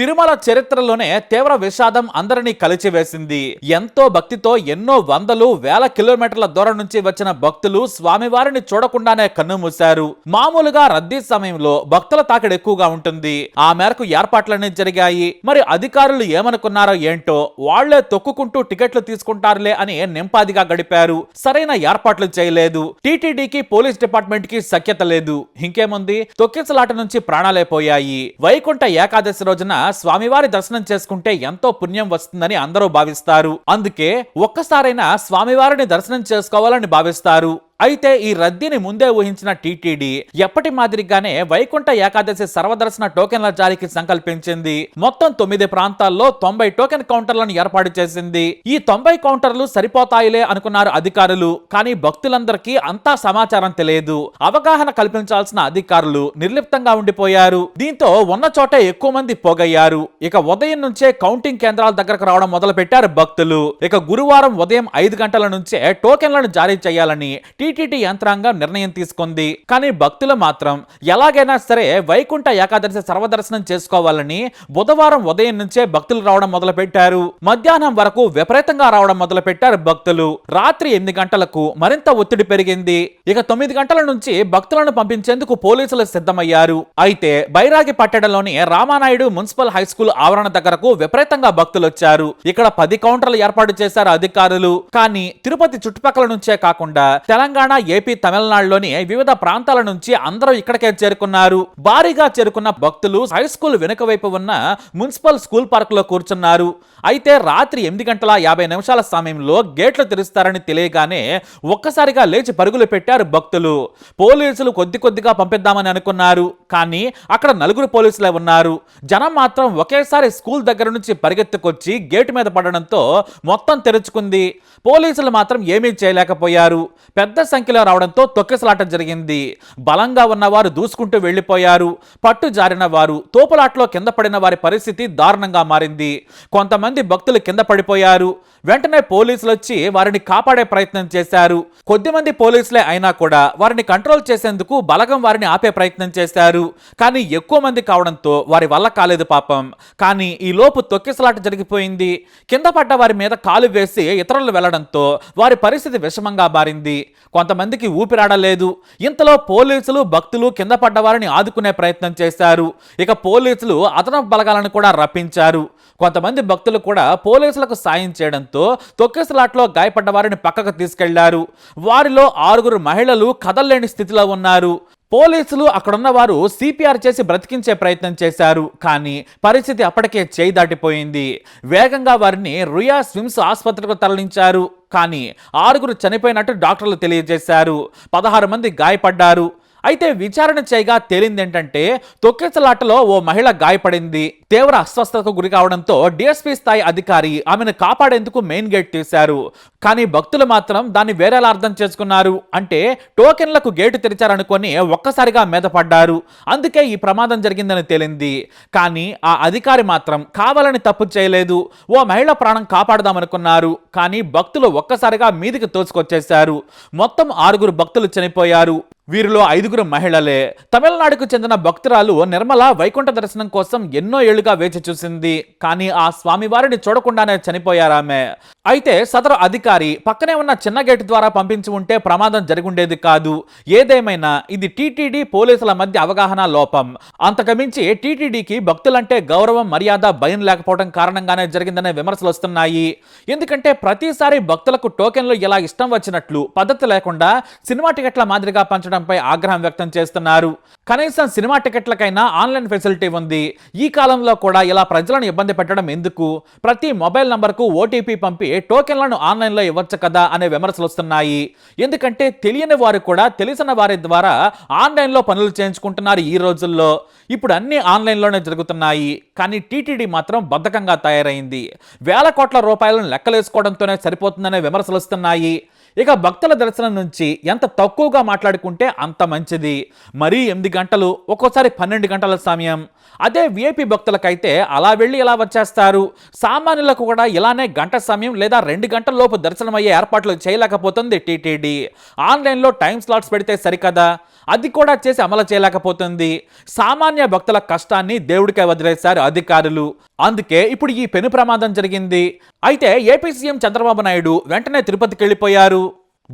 తిరుమల చరిత్రలోనే తీవ్ర విషాదం అందరినీ కలిచివేసింది. ఎంతో భక్తితో ఎన్నో వందలు వేల కిలోమీటర్ల దూరం నుంచి వచ్చిన భక్తులు స్వామివారిని చూడకుండానే కన్నుమూశారు మామూలుగా రద్దీ సమయంలో భక్తుల తాకిడి ఎక్కువగా ఉంటుంది. ఆ మేరకు ఏర్పాట్లన్నీ జరిగాయి. మరి అధికారులు ఏమనుకున్నారో ఏంటో వాళ్ళే తొక్కుకుంటూ టికెట్లు తీసుకుంటారులే అని నింపాదిగా గడిపారు. సరైన ఏర్పాట్లు చేయలేదు. టీటీడీకి పోలీస్ డిపార్ట్మెంట్కి సఖ్యత లేదు. ఇంకేముంది? తొక్కిసలాట నుంచి ప్రాణాలైపోయాయి వైకుంఠ ఏకాదశి రోజున స్వామివారి దర్శనం చేసుకుంటే ఎంతో పుణ్యం వస్తుందని అందరూ భావిస్తారు. అందుకే ఒక్కసారైనా స్వామివారిని దర్శనం చేసుకోవాలని భావిస్తారు. అయితే ఈ రద్దీని ముందే ఊహించిన టీటీడీ ఎప్పటి మాదిరిగానే వైకుంఠ ఏకాదశి సర్వదర్శన టోకెన్ల జారీకి సంకల్పించింది. మొత్తం తొమ్మిది ప్రాంతాల్లో తొంభై టోకెన్ కౌంటర్లను ఏర్పాటు చేసింది. ఈ తొంభై కౌంటర్లు సరిపోతాయిలే అనుకున్నారు అధికారులు కానీ భక్తులందరికీ అంతా సమాచారం తెలియదు. అవగాహన కల్పించాల్సిన అధికారులు నిర్లిప్తంగా ఉండిపోయారు. దీంతో ఉన్న చోట ఎక్కువ మంది పోగయ్యారు. ఇక ఉదయం నుంచే కౌంటింగ్ కేంద్రాల దగ్గరకు రావడం మొదలు పెట్టారు భక్తులు. ఇక గురువారం ఉదయం ఐదు గంటల నుంచే టోకెన్లను జారీ చేయాలని టీటీడీ యంత్రాంగం నిర్ణయం తీసుకుంది. కానీ భక్తులు మాత్రం ఎలాగైనా సరే వైకుంఠ ఏకాదశి సర్వదర్శనం చేసుకోవాలని బుధవారం ఉదయం నుంచే భక్తులు రావడం మొదలు పెట్టారు మధ్యాహ్నం వరకు విపరీతంగా రావడం మొదలు పెట్టారు భక్తులు. రాత్రి ఎనిమిది గంటలకు మరింత ఒత్తిడి పెరిగింది. ఇక తొమ్మిది గంటల నుంచి భక్తులను పంపించేందుకు పోలీసులు సిద్ధమయ్యారు. అయితే బైరాగి పట్టణంలోని రామానాయుడు మున్సిపల్ హై స్కూల్ ఆవరణ దగ్గరకు విపరీతంగా భక్తులు వచ్చారు. ఇక్కడ పది కౌంటర్లు ఏర్పాటు చేశారు అధికారులు. కానీ తిరుపతి చుట్టుపక్కల నుంచే కాకుండా తెలంగాణ ఏపీ తమిళనాడులోని వివిధ ప్రాంతాల నుంచి అందరూ ఇక్కడికే చేరుకున్నారు. భారీగా చేరుకున్న భక్తులు హై స్కూల్ వెనుక వైపు ఉన్న మున్సిపల్ స్కూల్ పార్క్లో కూర్చున్నారు. అయితే రాత్రి ఎనిమిది గంటల యాభై నిమిషాల సమయంలో గేట్లు తెరుస్తారని తెలియగానే ఒక్కసారిగా లేచి పరుగులు పెట్టారు భక్తులు. పోలీసులు కొద్ది కొద్దిగా పంపిద్దామని అనుకున్నారు. కానీ అక్కడ నలుగురు పోలీసులే ఉన్నారు. జనం మాత్రం ఒకేసారి స్కూల్ దగ్గర నుంచి పరిగెత్తుకొచ్చి గేటు మీద పడడంతో మొత్తం తెరుచుకుంది. పోలీసులు మాత్రం ఏమీ చేయలేకపోయారు. పెద్ద సంఖ్యలో రావడంతో తొక్కిసలాట జరిగింది. బలంగా ఉన్నవారు దూసుకుంటూ వెళ్ళిపోయారు పట్టు జారిన వారు తోపులాట్లో కింద పడిన వారి పరిస్థితి దారుణంగా మారింది. కొంతమంది భక్తులు కింద పడిపోయారు. వెంటనే పోలీసులు వచ్చి వారిని కాపాడే ప్రయత్నం చేశారు. కొద్దిమంది పోలీసులే అయినా కూడా వారిని కంట్రోల్ చేసేందుకు బలగం వారిని ఆపే ప్రయత్నం చేశారు. కానీ ఎక్కువ మంది కావడంతో వారి వల్ల కాలేదు పాపం. కానీ ఈ లోపు తొక్కిసలాట జరిగిపోయింది. కింద పడ్డ వారి మీద కాలు వేసి ఇతరులు వెళ్ళడంతో వారి పరిస్థితి విషమంగా మారింది. కొంతమందికి ఊపిరాడలేదు. ఇంతలో పోలీసులు భక్తులు కింద పడ్డవారిని ఆదుకునే ప్రయత్నం చేశారు. ఇక పోలీసులు అదనపు బలగాలను కూడా రప్పించారు. కొంతమంది భక్తులు కూడా పోలీసులకు సాయం చేయడంతో తొక్కిసలాట్లో గాయపడ్డ వారిని పక్కకు తీసుకెళ్ళారు. వారిలో ఆరుగురు మహిళలు కదల్లేని స్థితిలో ఉన్నారు. పోలీసులు అక్కడున్న వారు సిపిఆర్ చేసి బ్రతికించే ప్రయత్నం చేశారు కానీ పరిస్థితి అప్పటికే చేయి దాటిపోయింది. వేగంగా వారిని రుయా స్విమ్స్ ఆసుపత్రికి తరలించారు కానీ ఆరుగురు చనిపోయినట్టు డాక్టర్లు తెలియజేశారు. పదహారు మంది గాయపడ్డారు. అయితే విచారణ చేయగా తేలిందేంటంటే తొక్కిసలాటలో ఓ మహిళ గాయపడింది. తీవ్ర అస్వస్థతకు గురి కావడంతో డిఎస్పీ స్థాయి అధికారి ఆమెను కాపాడేందుకు మెయిన్ గేట్ తీశారు. కానీ భక్తులు మాత్రం దాన్ని వేరేలా అర్థం చేసుకున్నారు. అంటే టోకెన్లకు గేటు తెరిచారనుకొని ఒక్కసారిగా మీద పడ్డారు అందుకే ఈ ప్రమాదం జరిగిందని తేలింది. కానీ ఆ అధికారి మాత్రం కావాలని తప్పు చేయలేదు. ఓ మహిళ ప్రాణం కాపాడదామనుకున్నారు. కానీ భక్తులు ఒక్కసారిగా మీదికి తోసుకొచ్చేశారు. మొత్తం ఆరుగురు భక్తులు చనిపోయారు. వీరిలో ఐదుగురు మహిళలే. తమిళనాడుకు చెందిన భక్తురాలు నిర్మల వైకుంఠ దర్శనం కోసం ఎన్నో ఏళ్ళుగా వేచి చూసింది. కానీ ఆ స్వామివారిని చూడకుండానే చనిపోయారామె. అయితే సదరు అధికారి పక్కనే ఉన్న చిన్న గేటు ద్వారా పంపించి ఉంటే ప్రమాదం జరుగుండేది కాదు. ఏదేమైనా ఇది టీటీడీ పోలీసుల మధ్య అవగాహన లోపం. అంతకుమించి టీటీడీకి భక్తులంటే గౌరవం మర్యాద భయం లేకపోవడం కారణంగానే జరిగిందనే విమర్శలు వస్తున్నాయి. ఎందుకంటే ప్రతిసారి భక్తులకు టోకెన్లు ఎలా ఇష్టం వచ్చినట్లు పద్ధతి లేకుండా సినిమా టికెట్ల మాదిరిగా పంచడం పంచడంపై ఆగ్రహం వ్యక్తం చేస్తున్నారు. కనీసం సినిమా టికెట్లకైనా ఆన్లైన్ ఫెసిలిటీ ఉంది. ఈ కాలంలో కూడా ఇలా ప్రజలను ఇబ్బంది పెట్టడం ఎందుకు? ప్రతి మొబైల్ నంబర్కు ఓటీపీ పంపి టోకెన్లను ఆన్లైన్లో ఇవ్వచ్చు కదా అనే విమర్శలు వస్తున్నాయి. ఎందుకంటే తెలియని వారు కూడా తెలిసిన వారి ద్వారా ఆన్లైన్లో పనులు చేయించుకుంటున్నారు ఈ రోజుల్లో. ఇప్పుడు అన్ని ఆన్లైన్లోనే జరుగుతున్నాయి. కానీ టీటీడీ మాత్రం బద్ధకంగా తయారైంది. వేల కోట్ల రూపాయలను లెక్కలేసుకోవడంతోనే సరిపోతుందనే విమర్శలు వస్తున్నాయి. ఇక భక్తుల దర్శనం నుంచి ఎంత తక్కువగా మాట్లాడుకుంటే అంత మంచిది. మరీ ఎనిమిది గంటలు ఒక్కోసారి పన్నెండు గంటల సమయం. అదే విఐపి భక్తులకైతే అలా వెళ్ళి ఇలా వచ్చేస్తారు? సామాన్యులకు కూడా ఇలానే గంట సమయం లేదా రెండు గంటల లోపు దర్శనం అయ్యే ఏర్పాట్లు చేయలేకపోతుంది టీటీడీ ఆన్లైన్లో టైం స్లాట్స్ పెడితే సరికదా? అది కూడా చేసి అమలు చేయలేకపోతుంది. సామాన్య భక్తుల కష్టాన్ని దేవుడికే వదిలేశారు అధికారులు. అందుకే ఇప్పుడు ఈ పెను ప్రమాదం జరిగింది. అయితే ఏపీ సీఎం చంద్రబాబు నాయుడు వెంటనే తిరుపతికి వెళ్ళిపోయారు.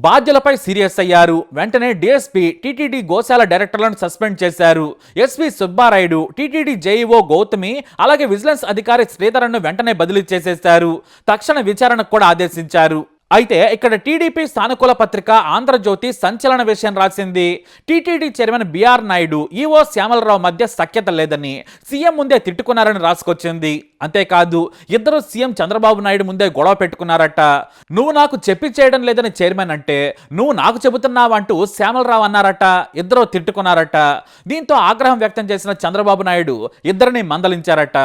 బాధ్యులపై సీరియస్ అయ్యారు. వెంటనే డీఎస్పీ టీటీడీ గోశాల డైరెక్టర్లను సస్పెండ్ చేశారు. SP Subbarayudu TTD JEO Gautami అలాగే విజిలెన్స్ అధికారి శ్రీధరన్ను వెంటనే బదిలీ చేసేశారు. తక్షణ విచారణకు కూడా ఆదేశించారు. అయితే ఇక్కడ టీడీపీ సానుకూల పత్రిక ఆంధ్రజ్యోతి సంచలన విషయం రాసింది. TTD chairman BR Naidu EO Shyamalarao మధ్య సఖ్యత లేదని సీఎం ముందే తిట్టుకున్నారని రాసుకొచ్చింది. అంతేకాదు ఇద్దరు సీఎం చంద్రబాబు నాయుడు ముందే గొడవ పెట్టుకున్నారట. నువ్వు నాకు చెప్పి చేయడం లేదని చైర్మన్ అంటే నువ్వు నాకు చెబుతున్నావంటూ శ్యామలరావు అన్నారట. ఇద్దరు తిట్టుకున్నారట. దీంతో ఆగ్రహం వ్యక్తం చేసిన చంద్రబాబు నాయుడు ఇద్దరిని మందలించారట.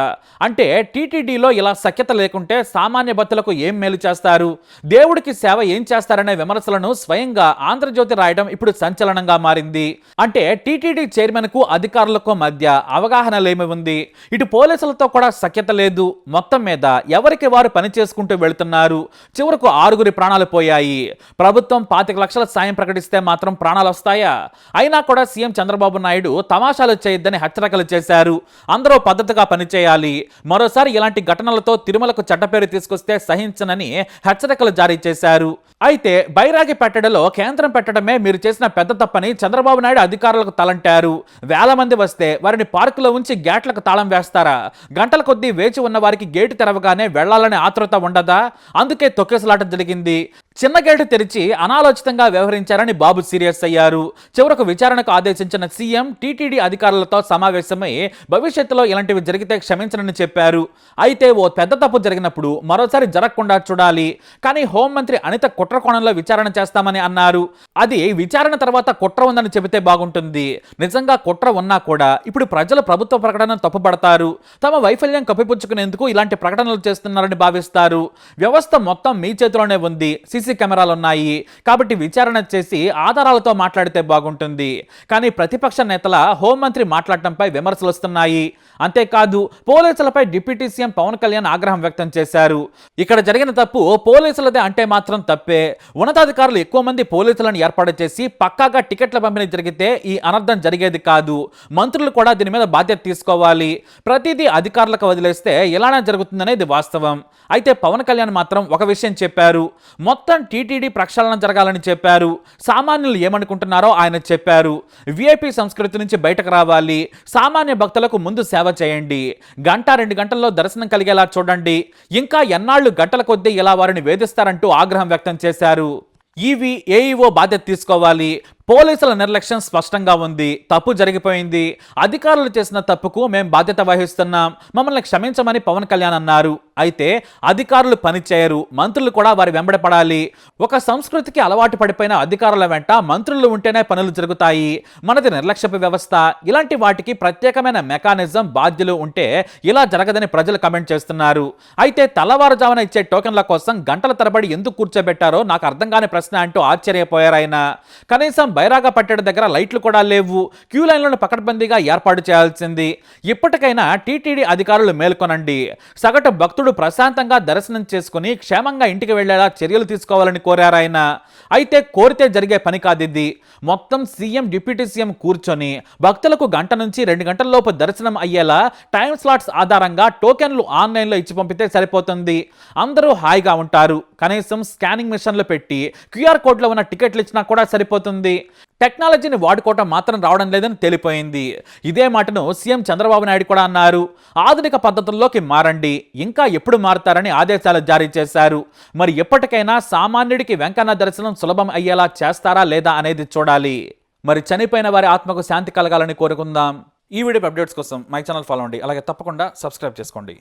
అంటే టీటీడీలో ఇలా సఖ్యత లేకుంటే సామాన్య భక్తులకు ఏం మేలు చేస్తారు? దేవుడికి సేవ ఏం చేస్తారనే విమర్శలను స్వయంగా ఆంధ్రజ్యోతి రాయడం ఇప్పుడు సంచలనంగా మారింది. అంటే టీటీడీ చైర్మన్కు అధికారులకు మధ్య అవగాహన లేమి ఉంది. ఇటు పోలీసులతో కూడా సఖ్యత లేదు. మొత్తం మీద ఎవరికి వారు పని చేసుకుంటూ వెళ్తున్నారు? చివరకు ఆరుగురి ప్రాణాలు పోయాయి. ప్రభుత్వం పాతిక లక్షల సాయం ప్రకటిస్తే మాత్రం ప్రాణాలు వస్తాయా? అయినా కూడా సీఎం చంద్రబాబు నాయుడు తమాషాలు చేయొద్దని హెచ్చరికలు చేశారు. అందరూ పద్ధతిగా పనిచేయాలి. మరోసారి ఇలాంటి ఘటనలతో తిరుమలకు చట్టపేరు తీసుకొస్తే సహించనని హెచ్చరికలు జారీ చేశారు. అయితే బైరాగి పెట్టడలో కేంద్రం పెట్టడమే మీరు చేసిన పెద్ద తప్పని చంద్రబాబు నాయుడు అధికారులకు తలంటారు. వేల మంది వస్తే వారిని పార్కులో ఉంచి గేట్లకు తాళం వేస్తారా? గంటల కొద్దీ వేచి ఉన్న వారికి గేటు తెరవగానే వెళ్ళాలనే ఆతృత ఉండదా? అందుకే తొక్కేసలాట జరిగింది. చిన్న గేటు తెరిచి అనాలోచితంగా వ్యవహరించారని బాబు సీరియస్ అయ్యారు. చివరకు విచారణకు ఆదేశించిన సీఎం టీటీడీ అధికారులతో సమావేశమై భవిష్యత్తులో ఇలాంటివి జరిగితే క్షమించనని చెప్పారు. అయితే ఓ పెద్ద తప్పు జరిగినప్పుడు మరోసారి జరగకుండా చూడాలి. కానీ హోంమంత్రి అనిత కుట్ర కోణంలో విచారణ చేస్తామని అన్నారు. అది విచారణ తర్వాత కుట్ర ఉందని చెబితే బాగుంటుంది. నిజంగా కుట్ర ఉన్నా కూడా ఇప్పుడు ప్రజలు ప్రభుత్వ ప్రకటనను తప్పుపడతారు. తమ వైఫల్యం కప్పిపుచ్చుకునేందుకు ఇలాంటి ప్రకటనలు చేస్తున్నారని భావిస్తారు. వ్యవస్థ మొత్తం మీ చేతిలోనే ఉంది. సీసీ కెమెరాలు ఉన్నాయి కాబట్టి విచారణ చేసి ఆధారాలతో మాట్లాడితే బాగుంటుంది. కానీ ప్రతిపక్ష నేతల హోంమంత్రి మాట్లాడటంపై విమర్శలు వస్తున్నాయి అంతేకాదు పోలీసులపై డిప్యూటీ సీఎం పవన్ కళ్యాణ్ ఆగ్రహం వ్యక్తం చేశారు. ఇక్కడ జరిగిన తప్పు పోలీసులదే అంటే మాత్రం తప్పే. ఉన్నతాధికారులు ఎక్కువ మంది పోలీసులను ఏర్పాటు చేసి పక్కాగా టికెట్ల పంపిణీ జరిగితే ఈ అనర్థం జరిగేది కాదు. మంత్రులు కూడా దీని మీద బాధ్యత తీసుకోవాలి. ప్రతిదీ అధికారులకు వదిలేస్తే ఇలానే జరుగుతుందనేది వాస్తవం. అయితే పవన్ కళ్యాణ్ మాత్రం ఒక విషయం చెప్పారు. మొత్తం టీటీడీ ప్రక్షాళన జరగాలని చెప్పారు. సామాన్యులు ఏమనుకుంటున్నారో ఆయన చెప్పారు. విఐపి సంస్కృతి నుంచి బయటకు రావాలి. సామాన్య భక్తులకు ముందు సేవ చేయండి. గంట రెండు గంటల్లో దర్శనం కలిగేలా చూడండి. ఇంకా ఎన్నాళ్ళు గంటల కొద్దీ ఇలా వారిని వేధిస్తారంటూ ఆగ్రహం వ్యక్తం చేశారు. ఈవీ ఏఈఓ బాధ్యత తీసుకోవాలి. పోలీసుల నిర్లక్ష్యం స్పష్టంగా ఉంది. తప్పు జరిగిపోయింది. అధికారులు చేసిన తప్పుకు మేము బాధ్యత వహిస్తున్నాం. మమ్మల్ని క్షమించమని పవన్ కళ్యాణ్ అన్నారు. అయితే అధికారులు పనిచేయరు. మంత్రులు కూడా వారి వెంబడపడాలి ఒక సంస్కృతికి అలవాటు పడిపోయిన అధికారుల వెంట మంత్రులు ఉంటేనే పనులు జరుగుతాయి. మనది నిర్లక్ష్యపు వ్యవస్థ. ఇలాంటి వాటికి ప్రత్యేకమైన మెకానిజం బాధ్యులు ఉంటే ఇలా జరగదని ప్రజలు కమెంట్ చేస్తున్నారు. అయితే తెల్లవారుజామున ఇచ్చే టోకెన్ల కోసం గంటల తరబడి ఎందుకు కూర్చోబెట్టారో నాకు అర్థం కాని ప్రశ్న అంటూ ఆశ్చర్యపోయారు ఆయన కనీసం బైరాగా పట్టడం దగ్గర లైట్లు కూడా లేవు. క్యూ లైన్లను పకడ్బందీగా ఏర్పాటు చేయాల్సింది. ఇప్పటికైనా టీటీడీ అధికారులు మేల్కొనండి. సగటు భక్తుడు ప్రశాంతంగా దర్శనం చేసుకుని క్షేమంగా ఇంటికి వెళ్ళేలా చర్యలు తీసుకోవాలని కోరారు ఆయన. అయితే కోరితే జరిగే పని కాదు మొత్తం సీఎం డిప్యూటీ సీఎం కూర్చొని భక్తులకు గంట నుంచి రెండు గంటల లోపు దర్శనం అయ్యేలా టైం స్లాట్స్ ఆధారంగా టోకెన్లు ఆన్లైన్లో ఇచ్చి పంపితే సరిపోతుంది. అందరూ హాయిగా ఉంటారు. కనీసం స్కానింగ్ మిషన్లు పెట్టి క్యూఆర్ కోడ్లో ఉన్న టికెట్లు ఇచ్చినా కూడా సరిపోతుంది. టెక్నాలజీని వాడుకోవటం మాత్రం రావడం లేదని తేలిపోయింది. ఇదే మాటను సీఎం చంద్రబాబు నాయుడు కూడా అన్నారు. ఆధునిక పద్ధతుల్లోకి మారండి. ఇంకా ఎప్పుడు మారుతారని ఆదేశాలు జారీ చేశారు. మరి ఎప్పటికైనా సామాన్యుడికి వెంకన్న దర్శనం సులభం అయ్యేలా చేస్తారా లేదా అనేది చూడాలి. మరి చనిపోయిన వారి ఆత్మకు శాంతి కలగాలని కోరుకుందాం. ఈ వీడియో అప్డేట్స్ కోసం మై ఛానల్ ఫాలో అండి అలాగే తప్పకుండా సబ్స్క్రైబ్ చేసుకోండి.